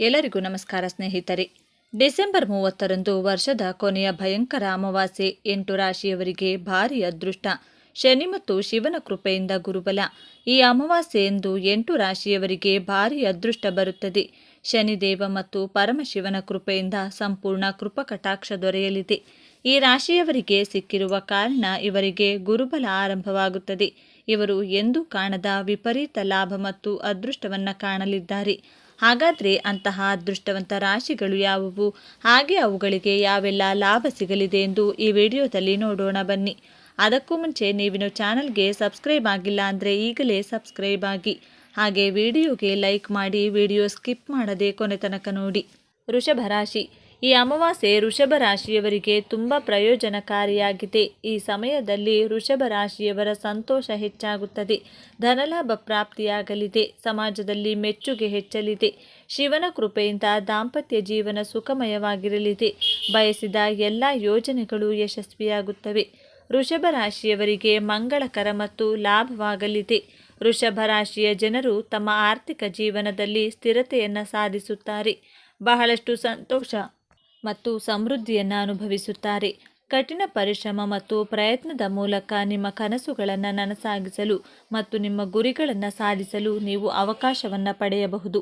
ಎಲ್ಲರಿಗೂ ನಮಸ್ಕಾರ ಸ್ನೇಹಿತರೆ. ಡಿಸೆಂಬರ್ ಮೂವತ್ತರಂದು ವರ್ಷದ ಕೊನೆಯ ಭಯಂಕರ ಅಮಾವಾಸ್ಯೆ, ಎಂಟು ರಾಶಿಯವರಿಗೆ ಭಾರೀ ಅದೃಷ್ಟ. ಶನಿ ಮತ್ತು ಶಿವನ ಕೃಪೆಯಿಂದ ಗುರುಬಲ. ಈ ಅಮಾವಾಸ್ಯೆಯಂದು ಎಂಟು ರಾಶಿಯವರಿಗೆ ಭಾರೀ ಅದೃಷ್ಟ ಬರುತ್ತದೆ. ಶನಿದೇವ ಮತ್ತು ಪರಮಶಿವನ ಕೃಪೆಯಿಂದ ಸಂಪೂರ್ಣ ಕೃಪಕಟಾಕ್ಷ ದೊರೆಯಲಿದೆ. ಈ ರಾಶಿಯವರಿಗೆ ಸಿಕ್ಕಿರುವ ಕಾರಣ ಇವರಿಗೆ ಗುರುಬಲ ಆರಂಭವಾಗುತ್ತದೆ. ಇವರು ಎಂದೂ ಕಾಣದ ವಿಪರೀತ ಲಾಭ ಮತ್ತು ಅದೃಷ್ಟವನ್ನು ಕಾಣಲಿದ್ದಾರೆ. ಹಾಗಾದ್ರೆ ಅಂತಹ ಅದೃಷ್ಟವಂತ ರಾಶಿಗಳು ಯಾವುವು? ಹಾಗೆ ಅವುಗಳಿಗೆ ಯಾವೆಲ್ಲ ಲಾಭ ಸಿಗಲಿದೆ ಎಂದು ಈ ವಿಡಿಯೋದಲ್ಲಿ ನೋಡೋಣ ಬನ್ನಿ. ಅದಕ್ಕೂ ಮುಂಚೆ ನೀವಿನ ಚಾನಲ್ಗೆ ಸಬ್ಸ್ಕ್ರೈಬ್ ಆಗಿಲ್ಲ ಅಂದರೆ ಈಗಲೇ ಸಬ್ಸ್ಕ್ರೈಬ್ ಆಗಿ. ಹಾಗೆ ವಿಡಿಯೋಗೆ ಲೈಕ್ ಮಾಡಿ ವಿಡಿಯೋ ಸ್ಕಿಪ್ ಮಾಡದೆ ಕೊನೆ ತನಕ ನೋಡಿ. ವೃಷಭ ರಾಶಿ. ಈ ಅಮಾವಾಸ್ಯೆ ವೃಷಭ ರಾಶಿಯವರಿಗೆ ತುಂಬ ಪ್ರಯೋಜನಕಾರಿಯಾಗಿದೆ. ಈ ಸಮಯದಲ್ಲಿ ವೃಷಭ ರಾಶಿಯವರ ಸಂತೋಷ ಹೆಚ್ಚಾಗುತ್ತದೆ. ಧನಲಾಭ ಪ್ರಾಪ್ತಿಯಾಗಲಿದೆ. ಸಮಾಜದಲ್ಲಿ ಮೆಚ್ಚುಗೆ ಹೆಚ್ಚಲಿದೆ. ಶಿವನ ಕೃಪೆಯಿಂದ ದಾಂಪತ್ಯ ಜೀವನ ಸುಖಮಯವಾಗಿರಲಿದೆ. ಬಯಸಿದ ಎಲ್ಲ ಯೋಜನೆಗಳು ಯಶಸ್ವಿಯಾಗುತ್ತವೆ. ವೃಷಭ ರಾಶಿಯವರಿಗೆ ಮಂಗಳಕರ ಮತ್ತು ಲಾಭವಾಗಲಿದೆ. ವೃಷಭ ರಾಶಿಯ ಜನರು ತಮ್ಮ ಆರ್ಥಿಕ ಜೀವನದಲ್ಲಿ ಸ್ಥಿರತೆಯನ್ನು ಸಾಧಿಸುತ್ತಾರೆ. ಬಹಳಷ್ಟು ಸಂತೋಷ ಮತ್ತು ಸಮೃದ್ಧಿಯನ್ನು ಅನುಭವಿಸುತ್ತಾರೆ. ಕಠಿಣ ಪರಿಶ್ರಮ ಮತ್ತು ಪ್ರಯತ್ನದ ಮೂಲಕ ನಿಮ್ಮ ಕನಸುಗಳನ್ನು ನನಸಾಗಿಸಲು ಮತ್ತು ನಿಮ್ಮ ಗುರಿಗಳನ್ನು ಸಾಧಿಸಲು ನೀವು ಅವಕಾಶವನ್ನು ಪಡೆಯಬಹುದು.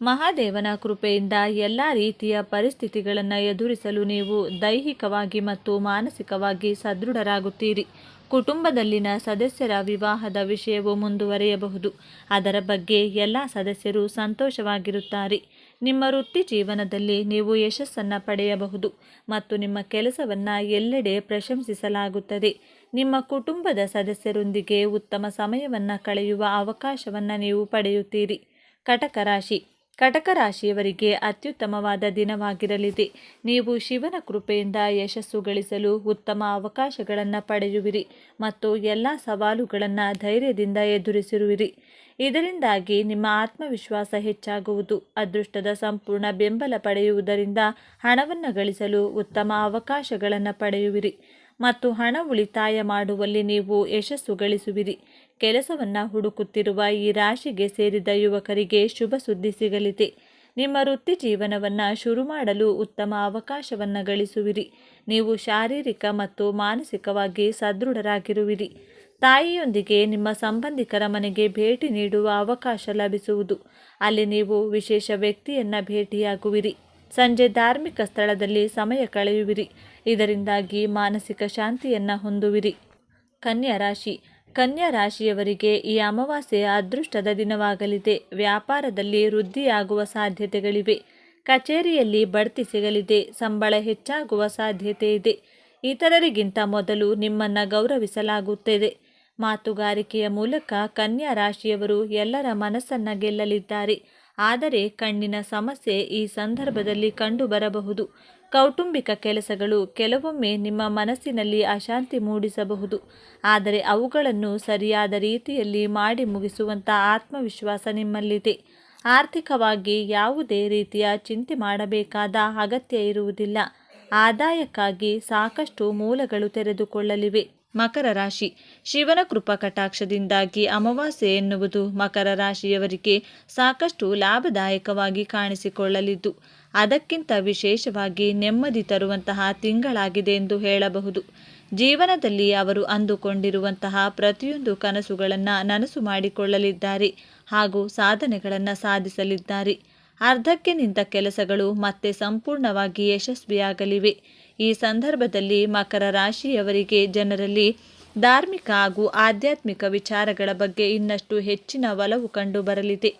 ಮಹಾದೇವನ ಕೃಪೆಯಿಂದ ಎಲ್ಲ ರೀತಿಯ ಪರಿಸ್ಥಿತಿಗಳನ್ನು ಎದುರಿಸಲು ನೀವು ದೈಹಿಕವಾಗಿ ಮತ್ತು ಮಾನಸಿಕವಾಗಿ ಸದೃಢರಾಗುತ್ತೀರಿ. ಕುಟುಂಬದಲ್ಲಿನ ಸದಸ್ಯರ ವಿವಾಹದ ವಿಷಯವು ಮುಂದುವರಿಯಬಹುದು. ಅದರ ಬಗ್ಗೆ ಎಲ್ಲ ಸದಸ್ಯರು ಸಂತೋಷವಾಗಿರುತ್ತಾರೆ. ನಿಮ್ಮ ವೃತ್ತಿ ಜೀವನದಲ್ಲಿ ನೀವು ಯಶಸ್ಸನ್ನು ಪಡೆಯಬಹುದು ಮತ್ತು ನಿಮ್ಮ ಕೆಲಸವನ್ನು ಎಲ್ಲೆಡೆ ಪ್ರಶಂಸಿಸಲಾಗುತ್ತದೆ. ನಿಮ್ಮ ಕುಟುಂಬದ ಸದಸ್ಯರೊಂದಿಗೆ ಉತ್ತಮ ಸಮಯವನ್ನು ಕಳೆಯುವ ಅವಕಾಶವನ್ನು ನೀವು ಪಡೆಯುತ್ತೀರಿ. ಕಟಕ ರಾಶಿ. ಕಟಕ ರಾಶಿಯವರಿಗೆ ಅತ್ಯುತ್ತಮವಾದ ದಿನವಾಗಿರಲಿದೆ. ನೀವು ಶಿವನ ಕೃಪೆಯಿಂದ ಯಶಸ್ಸು ಗಳಿಸಲು ಉತ್ತಮ ಅವಕಾಶಗಳನ್ನು ಪಡೆಯುವಿರಿ ಮತ್ತು ಎಲ್ಲ ಸವಾಲುಗಳನ್ನು ಧೈರ್ಯದಿಂದ ಎದುರಿಸಿರುವಿರಿ. ಇದರಿಂದಾಗಿ ನಿಮ್ಮ ಆತ್ಮವಿಶ್ವಾಸ ಹೆಚ್ಚಾಗುವುದು. ಅದೃಷ್ಟದ ಸಂಪೂರ್ಣ ಬೆಂಬಲ ಪಡೆಯುವುದರಿಂದ ಹಣವನ್ನು ಗಳಿಸಲು ಉತ್ತಮ ಅವಕಾಶಗಳನ್ನು ಪಡೆಯುವಿರಿ. ಮತ್ತು ಹಣ ಉಳಿತಾಯ ಮಾಡುವಲ್ಲಿ ನೀವು ಯಶಸ್ಸು ಗಳಿಸುವಿರಿ. ಕೆಲಸವನ್ನು ಹುಡುಕುತ್ತಿರುವ ಈ ರಾಶಿಗೆ ಸೇರಿದ ಯುವಕರಿಗೆ ಶುಭ ಸುದ್ದಿ ಸಿಗಲಿದೆ. ನಿಮ್ಮ ವೃತ್ತಿ ಜೀವನವನ್ನು ಶುರು ಮಾಡಲು ಉತ್ತಮ ಅವಕಾಶವನ್ನು ಗಳಿಸುವಿರಿ. ನೀವು ಶಾರೀರಿಕ ಮತ್ತು ಮಾನಸಿಕವಾಗಿ ಸದೃಢರಾಗಿರುವಿರಿ. ತಾಯಿಯೊಂದಿಗೆ ನಿಮ್ಮ ಸಂಬಂಧಿಕರ ಮನೆಗೆ ಭೇಟಿ ನೀಡುವ ಅವಕಾಶ ಲಭಿಸುವುದು. ಅಲ್ಲಿ ನೀವು ವಿಶೇಷ ವ್ಯಕ್ತಿಯನ್ನು ಭೇಟಿಯಾಗುವಿರಿ. ಸಂಜೆ ಧಾರ್ಮಿಕ ಸ್ಥಳದಲ್ಲಿ ಸಮಯ ಕಳೆಯುವಿರಿ. ಇದರಿಂದಾಗಿ ಮಾನಸಿಕ ಶಾಂತಿಯನ್ನು ಹೊಂದುವಿರಿ. ಕನ್ಯಾ ರಾಶಿ. ಕನ್ಯಾ ರಾಶಿಯವರಿಗೆ ಈ ಅಮಾವಾಸ್ಯೆಯ ಅದೃಷ್ಟದ ದಿನವಾಗಲಿದೆ. ವ್ಯಾಪಾರದಲ್ಲಿ ವೃದ್ಧಿಯಾಗುವ ಸಾಧ್ಯತೆಗಳಿವೆ. ಕಚೇರಿಯಲ್ಲಿ ಬಡ್ತಿ ಸಿಗಲಿದೆ. ಸಂಬಳ ಹೆಚ್ಚಾಗುವ ಸಾಧ್ಯತೆ ಇದೆ. ಇತರರಿಗಿಂತ ಮೊದಲು ನಿಮ್ಮನ್ನು ಗೌರವಿಸಲಾಗುತ್ತದೆ. ಮಾತುಗಾರಿಕೆಯ ಮೂಲಕ ಕನ್ಯಾ ರಾಶಿಯವರು ಎಲ್ಲರ ಮನಸ್ಸನ್ನು ಗೆಲ್ಲಲಿದ್ದಾರೆ. ಆದರೆ ಕಣ್ಣಿನ ಸಮಸ್ಯೆ ಈ ಸಂದರ್ಭದಲ್ಲಿ ಕಂಡುಬರಬಹುದು. ಕೌಟುಂಬಿಕ ಕೆಲಸಗಳು ಕೆಲವೊಮ್ಮೆ ನಿಮ್ಮ ಮನಸ್ಸಿನಲ್ಲಿ ಅಶಾಂತಿ ಮೂಡಿಸಬಹುದು. ಆದರೆ ಅವುಗಳನ್ನು ಸರಿಯಾದ ರೀತಿಯಲ್ಲಿ ಮಾಡಿ ಮುಗಿಸುವಂಥ ಆತ್ಮವಿಶ್ವಾಸ ನಿಮ್ಮಲ್ಲಿದೆ. ಆರ್ಥಿಕವಾಗಿ ಯಾವುದೇ ರೀತಿಯ ಚಿಂತೆ ಮಾಡಬೇಕಾದ ಅಗತ್ಯ ಇರುವುದಿಲ್ಲ. ಆದಾಯಕ್ಕಾಗಿ ಸಾಕಷ್ಟು ಮೂಲಗಳು ತೆರೆದುಕೊಳ್ಳಲಿವೆ. ಮಕರ ರಾಶಿ. ಶಿವನ ಕೃಪಾ ಕಟಾಕ್ಷದಿಂದಾಗಿ ಅಮಾವಾಸ್ಯೆ ಎನ್ನುವುದು ಮಕರ ರಾಶಿಯವರಿಗೆ ಸಾಕಷ್ಟು ಲಾಭದಾಯಕವಾಗಿ ಕಾಣಿಸಿಕೊಳ್ಳಲಿದ್ದು, ಅದಕ್ಕಿಂತ ವಿಶೇಷವಾಗಿ ನೆಮ್ಮದಿ ತರುವಂತಹ ತಿಂಗಳಾಗಿದೆ ಎಂದು ಹೇಳಬಹುದು. ಜೀವನದಲ್ಲಿ ಅವರು ಅಂದುಕೊಂಡಿರುವಂತಹ ಪ್ರತಿಯೊಂದು ಕನಸುಗಳನ್ನು ನನಸು ಮಾಡಿಕೊಳ್ಳಲಿದ್ದಾರೆ ಹಾಗೂ ಸಾಧನೆಗಳನ್ನು ಸಾಧಿಸಲಿದ್ದಾರೆ. ಅರ್ಧಕ್ಕೆ ನಿಂತ ಕೆಲಸಗಳು ಮತ್ತೆ ಸಂಪೂರ್ಣವಾಗಿ ಯಶಸ್ವಿಯಾಗಲಿವೆ. ಈ ಸಂದರ್ಭದಲ್ಲಿ ಮಕರ ರಾಶಿಯವರಿಗೆ ಜನರಲ್ಲಿ ಧಾರ್ಮಿಕ ಹಾಗೂ ಆಧ್ಯಾತ್ಮಿಕ ವಿಚಾರಗಳ ಬಗ್ಗೆ ಇನ್ನಷ್ಟು ಹೆಚ್ಚಿನ ಒಲವು ಕಂಡು ಬರಲಿದೆ.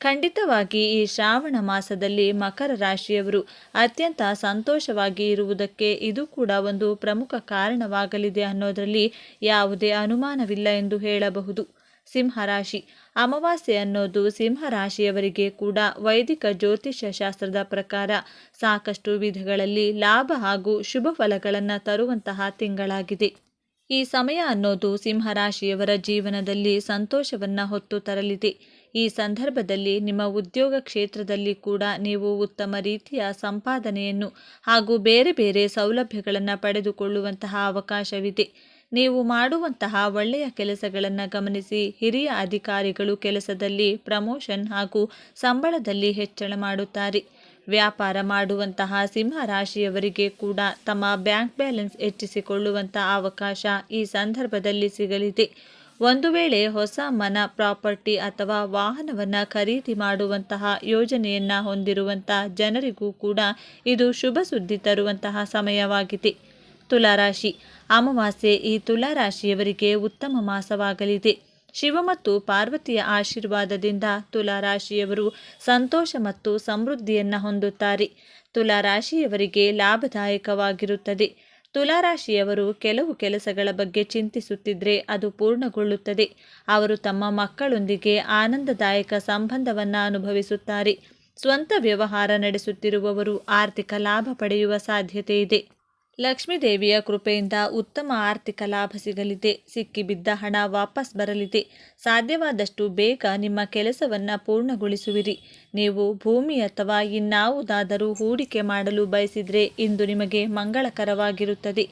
ಖಂಡಿತವಾಗಿ ಈ ಶ್ರಾವಣ ಮಾಸದಲ್ಲಿ ಮಕರ ರಾಶಿಯವರು ಅತ್ಯಂತ ಸಂತೋಷವಾಗಿ ಇರುವುದಕ್ಕೆ ಇದು ಕೂಡ ಒಂದು ಪ್ರಮುಖ ಕಾರಣವಾಗಲಿದೆ ಅನ್ನೋದರಲ್ಲಿ ಯಾವುದೇ ಅನುಮಾನವಿಲ್ಲ ಎಂದು ಹೇಳಬಹುದು. ಸಿಂಹರಾಶಿ. ಅಮಾವಾಸ್ಯೆ ಅನ್ನೋದು ಸಿಂಹರಾಶಿಯವರಿಗೆ ಕೂಡ ವೈದಿಕ ಜ್ಯೋತಿಷ್ಯ ಶಾಸ್ತ್ರದ ಪ್ರಕಾರ ಸಾಕಷ್ಟು ವಿಧಗಳಲ್ಲಿ ಲಾಭ ಹಾಗೂ ಶುಭ ಫಲಗಳನ್ನು ತರುವಂತಹ ತಿಂಗಳಾಗಿದೆ. ಈ ಸಮಯ ಅನ್ನೋದು ಸಿಂಹರಾಶಿಯವರ ಜೀವನದಲ್ಲಿ ಸಂತೋಷವನ್ನು ಹೊತ್ತು ತರಲಿದೆ. ಈ ಸಂದರ್ಭದಲ್ಲಿ ನಿಮ್ಮ ಉದ್ಯೋಗ ಕ್ಷೇತ್ರದಲ್ಲಿ ಕೂಡ ನೀವು ಉತ್ತಮ ರೀತಿಯ ಸಂಪಾದನೆಯನ್ನು ಹಾಗೂ ಬೇರೆ ಬೇರೆ ಸೌಲಭ್ಯಗಳನ್ನು ಪಡೆದುಕೊಳ್ಳುವಂತಹ ಅವಕಾಶವಿದೆ. ನೀವು ಮಾಡುವಂತಹ ಒಳ್ಳೆಯ ಕೆಲಸಗಳನ್ನು ಗಮನಿಸಿ, ಹಿರಿಯ ಅಧಿಕಾರಿಗಳು ಕೆಲಸದಲ್ಲಿ ಪ್ರಮೋಷನ್ ಹಾಗೂ ಸಂಬಳದಲ್ಲಿ ಹೆಚ್ಚಳ ಮಾಡುತ್ತಾರೆ. ವ್ಯಾಪಾರ ಮಾಡುವಂತಹ ಸಿಂಹ ರಾಶಿಯವರಿಗೆ ಕೂಡ ತಮ್ಮ ಬ್ಯಾಂಕ್ ಬ್ಯಾಲೆನ್ಸ್ ಹೆಚ್ಚಿಸಿಕೊಳ್ಳುವಂತಹ ಅವಕಾಶ ಈ ಸಂದರ್ಭದಲ್ಲಿ ಸಿಗಲಿದೆ. ಒಂದು ವೇಳೆ ಹೊಸ ಮನ, ಪ್ರಾಪರ್ಟಿ ಅಥವಾ ವಾಹನವನ್ನು ಖರೀದಿ ಮಾಡುವಂತಹ ಯೋಜನೆಯನ್ನು ಹೊಂದಿರುವಂತಹ ಜನರಿಗೂ ಕೂಡ ಇದು ಶುಭ ಸುದ್ದಿ ತರುವಂತಹ ಸಮಯವಾಗಿದೆ. ತುಲಾರಾಶಿ. ಅಮಾವಾಸ್ಯೆ ಈ ತುಲಾರಾಶಿಯವರಿಗೆ ಉತ್ತಮ ಮಾಸವಾಗಲಿದೆ. ಶಿವ ಮತ್ತು ಪಾರ್ವತಿಯ ಆಶೀರ್ವಾದದಿಂದ ತುಲಾರಾಶಿಯವರು ಸಂತೋಷ ಮತ್ತು ಸಮೃದ್ಧಿಯನ್ನು ಹೊಂದುತ್ತಾರೆ. ತುಲಾರಾಶಿಯವರಿಗೆ ಲಾಭದಾಯಕವಾಗಿರುತ್ತದೆ. ತುಲಾರಾಶಿಯವರು ಕೆಲವು ಕೆಲಸಗಳ ಬಗ್ಗೆ ಚಿಂತಿಸುತ್ತಿದ್ದರೆ ಅದು ಪೂರ್ಣಗೊಳ್ಳುತ್ತದೆ. ಅವರು ತಮ್ಮ ಮಕ್ಕಳೊಂದಿಗೆ ಆನಂದದಾಯಕ ಸಂಬಂಧವನ್ನು ಅನುಭವಿಸುತ್ತಾರೆ. ಸ್ವಂತ ವ್ಯವಹಾರ ನಡೆಸುತ್ತಿರುವವರು ಆರ್ಥಿಕ ಲಾಭ ಪಡೆಯುವ ಸಾಧ್ಯತೆ ಇದೆ. ಲಕ್ಷ್ಮೀದೇವಿಯ ಕೃಪೆಯಿಂದ ಉತ್ತಮ ಆರ್ಥಿಕ ಲಾಭ ಸಿಗಲಿದೆ. ಸಿಕ್ಕಿಬಿದ್ದ ಹಣ ವಾಪಸ್ ಬರಲಿದೆ. ಸಾಧ್ಯವಾದಷ್ಟು ಬೇಗ ನಿಮ್ಮ ಕೆಲಸವನ್ನು ಪೂರ್ಣಗೊಳಿಸುವಿರಿ. ನೀವು ಭೂಮಿ ಅಥವಾ ಇನ್ನಾವುದಾದರೂ ಹೂಡಿಕೆ ಮಾಡಲು ಬಯಸಿದರೆ ಇಂದು ನಿಮಗೆ ಮಂಗಳಕರವಾಗಿರುತ್ತದೆ.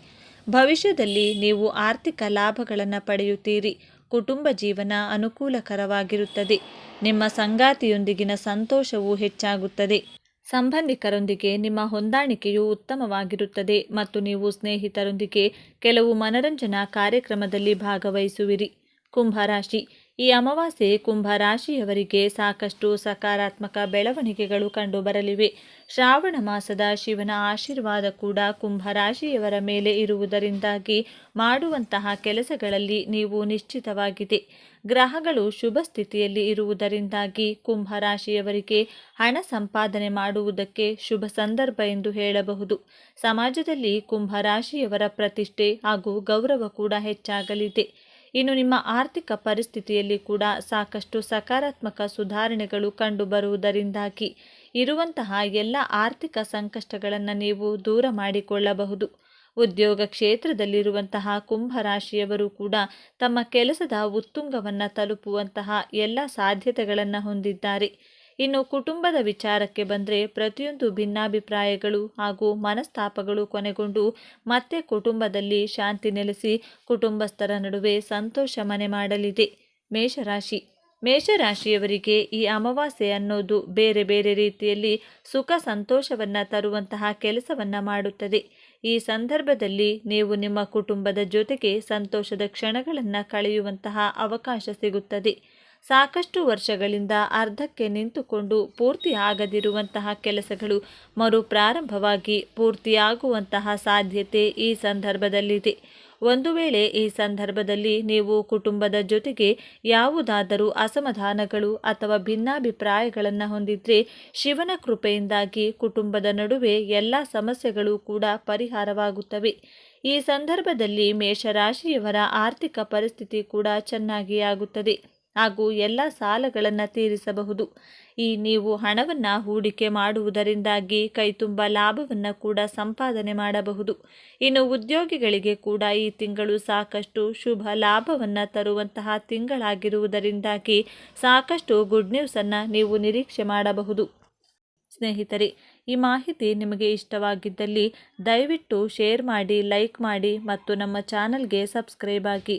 ಭವಿಷ್ಯದಲ್ಲಿ ನೀವು ಆರ್ಥಿಕ ಲಾಭಗಳನ್ನು ಪಡೆಯುತ್ತೀರಿ. ಕುಟುಂಬ ಜೀವನ ಅನುಕೂಲಕರವಾಗಿರುತ್ತದೆ. ನಿಮ್ಮ ಸಂಗಾತಿಯೊಂದಿಗಿನ ಸಂತೋಷವು ಹೆಚ್ಚಾಗುತ್ತದೆ. ಸಂಬಂಧಿಕರೊಂದಿಗೆ ನಿಮ್ಮ ಹೊಂದಾಣಿಕೆಯು ಉತ್ತಮವಾಗಿರುತ್ತದೆ ಮತ್ತು ನೀವು ಸ್ನೇಹಿತರೊಂದಿಗೆ ಕೆಲವು ಮನರಂಜನಾ ಕಾರ್ಯಕ್ರಮದಲ್ಲಿ ಭಾಗವಹಿಸುವಿರಿ. ಕುಂಭರಾಶಿ ಈ ಅಮಾವಾಸ್ಯೆ ಕುಂಭ ರಾಶಿಯವರಿಗೆ ಸಾಕಷ್ಟು ಸಕಾರಾತ್ಮಕ ಬೆಳವಣಿಗೆಗಳು ಕಂಡುಬರಲಿವೆ. ಶ್ರಾವಣ ಮಾಸದ ಶಿವನ ಆಶೀರ್ವಾದ ಕೂಡ ಕುಂಭರಾಶಿಯವರ ಮೇಲೆ ಇರುವುದರಿಂದಾಗಿ ಮಾಡುವಂತಹ ಕೆಲಸಗಳಲ್ಲಿ ನೀವು ನಿಶ್ಚಿತವಾಗಿದೆ. ಗ್ರಹಗಳು ಶುಭ ಸ್ಥಿತಿಯಲ್ಲಿ ಇರುವುದರಿಂದಾಗಿ ಕುಂಭ ರಾಶಿಯವರಿಗೆ ಹಣ ಸಂಪಾದನೆ ಮಾಡುವುದಕ್ಕೆ ಶುಭ ಸಂದರ್ಭ ಎಂದು ಹೇಳಬಹುದು. ಸಮಾಜದಲ್ಲಿ ಕುಂಭ ರಾಶಿಯವರ ಪ್ರತಿಷ್ಠೆ ಹಾಗೂ ಗೌರವ ಕೂಡ ಹೆಚ್ಚಾಗಲಿದೆ. ಇನ್ನು ನಿಮ್ಮ ಆರ್ಥಿಕ ಪರಿಸ್ಥಿತಿಯಲ್ಲಿ ಕೂಡ ಸಾಕಷ್ಟು ಸಕಾರಾತ್ಮಕ ಸುಧಾರಣೆಗಳು ಕಂಡುಬರುವುದರಿಂದಾಗಿ ಇರುವಂತಹ ಎಲ್ಲ ಆರ್ಥಿಕ ಸಂಕಷ್ಟಗಳನ್ನು ನೀವು ದೂರ ಮಾಡಿಕೊಳ್ಳಬಹುದು. ಉದ್ಯೋಗ ಕ್ಷೇತ್ರದಲ್ಲಿರುವಂತಹ ಕುಂಭರಾಶಿಯವರು ಕೂಡ ತಮ್ಮ ಕೆಲಸದ ಉತ್ತುಂಗವನ್ನು ತಲುಪುವಂತಹ ಎಲ್ಲ ಸಾಧ್ಯತೆಗಳನ್ನು ಹೊಂದಿದ್ದಾರೆ. ಇನ್ನು ಕುಟುಂಬದ ವಿಚಾರಕ್ಕೆ ಬಂದರೆ ಪ್ರತಿಯೊಂದು ಭಿನ್ನಾಭಿಪ್ರಾಯಗಳು ಹಾಗೂ ಮನಸ್ತಾಪಗಳು ಕೊನೆಗೊಂಡು ಮತ್ತೆ ಕುಟುಂಬದಲ್ಲಿ ಶಾಂತಿ ನೆಲೆಸಿ ಕುಟುಂಬಸ್ಥರ ನಡುವೆ ಸಂತೋಷ ಮನೆ ಮಾಡಲಿದೆ. ಮೇಷರಾಶಿ. ಮೇಷರಾಶಿಯವರಿಗೆ ಈ ಅಮಾವಾಸ್ಯೆ ಅನ್ನೋದು ಬೇರೆ ಬೇರೆ ರೀತಿಯಲ್ಲಿ ಸುಖ ಸಂತೋಷವನ್ನು ತರುವಂತಹ ಕೆಲಸವನ್ನು ಮಾಡುತ್ತದೆ. ಈ ಸಂದರ್ಭದಲ್ಲಿ ನೀವು ನಿಮ್ಮ ಕುಟುಂಬದ ಜೊತೆಗೆ ಸಂತೋಷದ ಕ್ಷಣಗಳನ್ನು ಕಳೆಯುವಂತಹ ಅವಕಾಶ ಸಿಗುತ್ತದೆ. ಸಾಕಷ್ಟು ವರ್ಷಗಳಿಂದ ಅರ್ಧಕ್ಕೆ ನಿಂತುಕೊಂಡು ಪೂರ್ತಿ ಆಗದಿರುವಂತಹ ಕೆಲಸಗಳು ಮರು ಪ್ರಾರಂಭವಾಗಿ ಪೂರ್ತಿಯಾಗುವಂತಹ ಸಾಧ್ಯತೆ ಈ ಸಂದರ್ಭದಲ್ಲಿದೆ. ಒಂದು ವೇಳೆ ಈ ಸಂದರ್ಭದಲ್ಲಿ ನೀವು ಕುಟುಂಬದ ಜೊತೆಗೆ ಯಾವುದಾದರೂ ಅಸಮಾಧಾನಗಳು ಅಥವಾ ಭಿನ್ನಾಭಿಪ್ರಾಯಗಳನ್ನು ಹೊಂದಿದ್ರೆ ಶಿವನ ಕೃಪೆಯಿಂದಾಗಿ ಕುಟುಂಬದ ನಡುವೆ ಎಲ್ಲ ಸಮಸ್ಯೆಗಳು ಕೂಡ ಪರಿಹಾರವಾಗುತ್ತವೆ. ಈ ಸಂದರ್ಭದಲ್ಲಿ ಮೇಷರಾಶಿಯವರ ಆರ್ಥಿಕ ಪರಿಸ್ಥಿತಿ ಕೂಡ ಚೆನ್ನಾಗಿ ಆಗುತ್ತದೆ. ಹಾಗೂ ಎಲ್ಲ ಸಾಲಗಳನ್ನು ತೀರಿಸಬಹುದು. ಈ ನೀವು ಹಣವನ್ನು ಹೂಡಿಕೆ ಮಾಡುವುದರಿಂದಾಗಿ ಕೈತುಂಬ ಲಾಭವನ್ನು ಕೂಡ ಸಂಪಾದನೆ ಮಾಡಬಹುದು. ಇನ್ನು ಉದ್ಯೋಗಿಗಳಿಗೆ ಕೂಡ ಈ ತಿಂಗಳು ಸಾಕಷ್ಟು ಶುಭ ಲಾಭವನ್ನು ತರುವಂತಹ ತಿಂಗಳಾಗಿರುವುದರಿಂದಾಗಿ ಸಾಕಷ್ಟು ಗುಡ್ ನ್ಯೂಸನ್ನು ನೀವು ನಿರೀಕ್ಷೆ ಮಾಡಬಹುದು. ಸ್ನೇಹಿತರೆ, ಈ ಮಾಹಿತಿ ನಿಮಗೆ ಇಷ್ಟವಾಗಿದ್ದಲ್ಲಿ ದಯವಿಟ್ಟು ಶೇರ್ ಮಾಡಿ, ಲೈಕ್ ಮಾಡಿ ಮತ್ತು ನಮ್ಮ ಚಾನಲ್ಗೆ ಸಬ್ಸ್ಕ್ರೈಬ್ ಆಗಿ.